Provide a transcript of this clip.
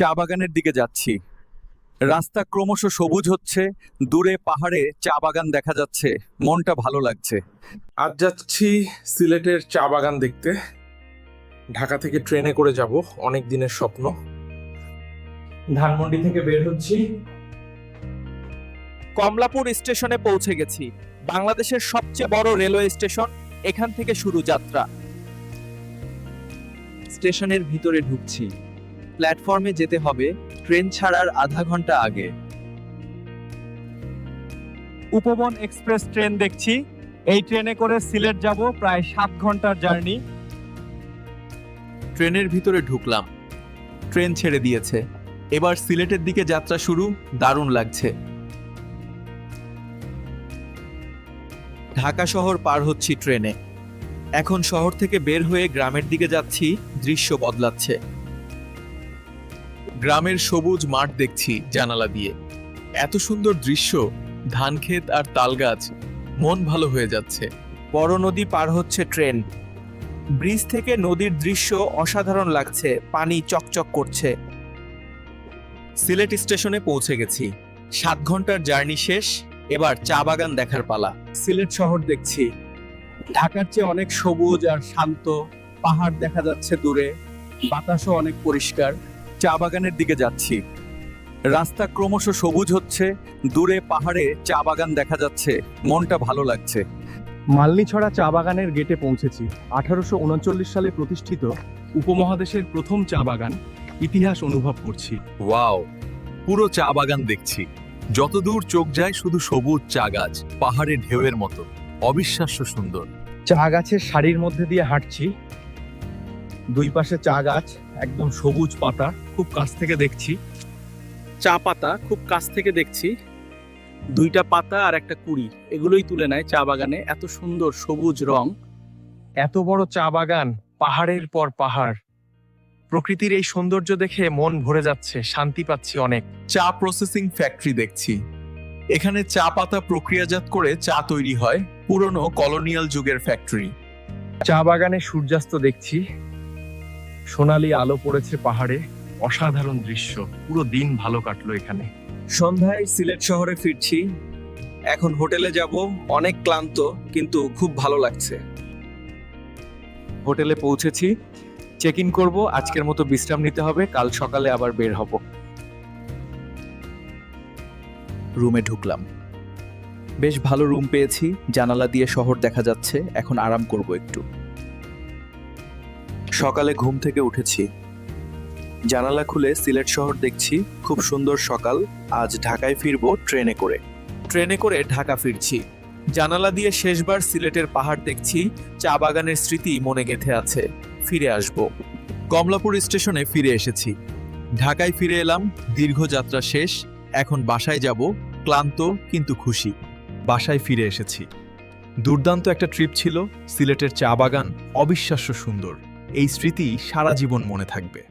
চা বাগানের দিকে যাচ্ছি। রাস্তা ক্রমশ সবুজ হচ্ছে দূরে পাহাড়ে চা বাগান দেখা যাচ্ছে মনটা ভালো লাগছে। আজ যাচ্ছি সিলেটের চা বাগান দেখতে। ঢাকা থেকে ট্রেনে করে যাব অনেক দিনের স্বপ্ন। ধানমন্ডি থেকে বের হচ্ছি। কমলাপুর স্টেশনে পৌঁছে গেছি। বাংলাদেশের সবচেয়ে বড় রেলওয়ে স্টেশন এখান থেকে শুরু যাত্রা। স্টেশনের ভিতরে ঢুকছি। প্ল্যাটফর্মে যেতে হবে ট্রেন ছাড়ার আধা ঘণ্টা আগে। উপবন এক্সপ্রেস ট্রেন দেখছি। এই ট্রেনে করে সিলেট যাব প্রায় সাত ঘণ্টার জার্নি। ট্রেনের ভিতরে ঢুকলাম। ট্রেন ছেড়ে দিয়েছে। এবার সিলেটের দিকে যাত্রা শুরু, দারুণ লাগছে। ঢাকা শহর পার হচ্ছি ট্রেনে। এখন শহর থেকে বের হয়ে গ্রামের দিকে যাচ্ছি, দৃশ্য বদলাচ্ছে। গ্রামের সবুজ মাঠ দেখছি জানালা দিয়ে। এত সুন্দর দৃশ্য ধান ক্ষেত আর তালগাছ, মন ভালো হয়ে যাচ্ছে। বড় নদী পার হচ্ছে ট্রেন। ব্রিজ থেকে নদীর দৃশ্য অসাধারণ লাগছে, পানি চকচক করছে। সিলেট স্টেশনে পৌঁছে গেছি। সাত ঘণ্টার জার্নি শেষ, এবার চা বাগান দেখার পালা। সিলেট শহর দেখছি। ঢাকার চেয়ে অনেক সবুজ আর শান্ত, পাহাড় দেখা যাচ্ছে দূরে, বাতাসও অনেক পরিষ্কার। চা বাগানের দিকে যাচ্ছি। রাস্তা ক্রমশ সবুজ হচ্ছে দূরে পাহাড়ে চা বাগান দেখা যাচ্ছে মনটা ভালো লাগছে। মালনীছড়া চা বাগানের গেটে পৌঁছেছি। আঠারোশো উনচল্লিশ সালে প্রতিষ্ঠিত উপমহাদেশের প্রথম চা বাগান। ইতিহাস অনুভব করছি। ওয়াও! পুরো চা বাগান দেখছি। যতদূর চোখ যায় শুধু সবুজ চা গাছ পাহাড়ে ঢেউয়ের মতো। অবিশ্বাস্য সুন্দর। চা গাছের সারির মধ্যে দিয়ে হাঁটছি। দুই পাশে চা গাছ একদম সবুজ পাতা খুব কাছ থেকে দেখছি। চা পাতা খুব কাছ থেকে দেখছি। দুইটা পাতা আর একটা কুড়ি এগুলোই তুলে নেয় চা বাগানে। এত সুন্দর সবুজ রং। এত বড় চা বাগান পাহাড়ের পর পাহাড়। প্রকৃতির এই সৌন্দর্য দেখে মন ভরে যাচ্ছে শান্তি পাচ্ছি অনেক। চা প্রসেসিং ফ্যাক্টরি দেখছি। এখানে চা পাতা প্রক্রিয়াজাত করে চা তৈরি হয় পুরনো কলোনিয়াল যুগের ফ্যাক্টরি চা বাগানে সূর্যাস্ত দেখছি। সোনালি আলো পড়েছে পাহাড়ে অসাধারণ দৃশ্য পুরো দিন ভালো কাটলো এখানে। সন্ধ্যায় সিলেট শহরে ফিরছি এখন হোটেলে যাব অনেক ক্লান্ত কিন্তু খুব ভালো লাগছে। হোটেলে পৌঁছেছি চেক ইন করব আজকের মতো বিশ্রাম নিতে হবে কাল সকালে আবার বের হব। রুমে ঢুকলাম। বেশ ভালো রুম পেয়েছি জানালা দিয়ে শহর দেখা যাচ্ছে এখন আরাম করব একটু। সকালে ঘুম থেকে উঠেছি। জানালা খুলে সিলেট শহর দেখছি, খুব সুন্দর সকাল, আজ ঢাকায় ফিরবো ট্রেনে করে। ট্রেনে করে ঢাকা ফিরছি। জানালা দিয়ে শেষবার সিলেটের পাহাড় দেখছি, চা বাগানের স্মৃতি মনে গেঁথে আছে। ফিরে আসব। কমলাপুর স্টেশনে ফিরে এসেছি। ঢাকায় ফিরে এলাম, দীর্ঘ যাত্রা শেষ, এখন বাসায় যাব, ক্লান্ত কিন্তু খুশি। বাসায় ফিরে এসেছি। দুর্দান্ত একটা ট্রিপ ছিল, সিলেটের চা বাগান অবিশ্বাস্য সুন্দর। এই স্মৃতি সারা জীবন মনে থাকবে।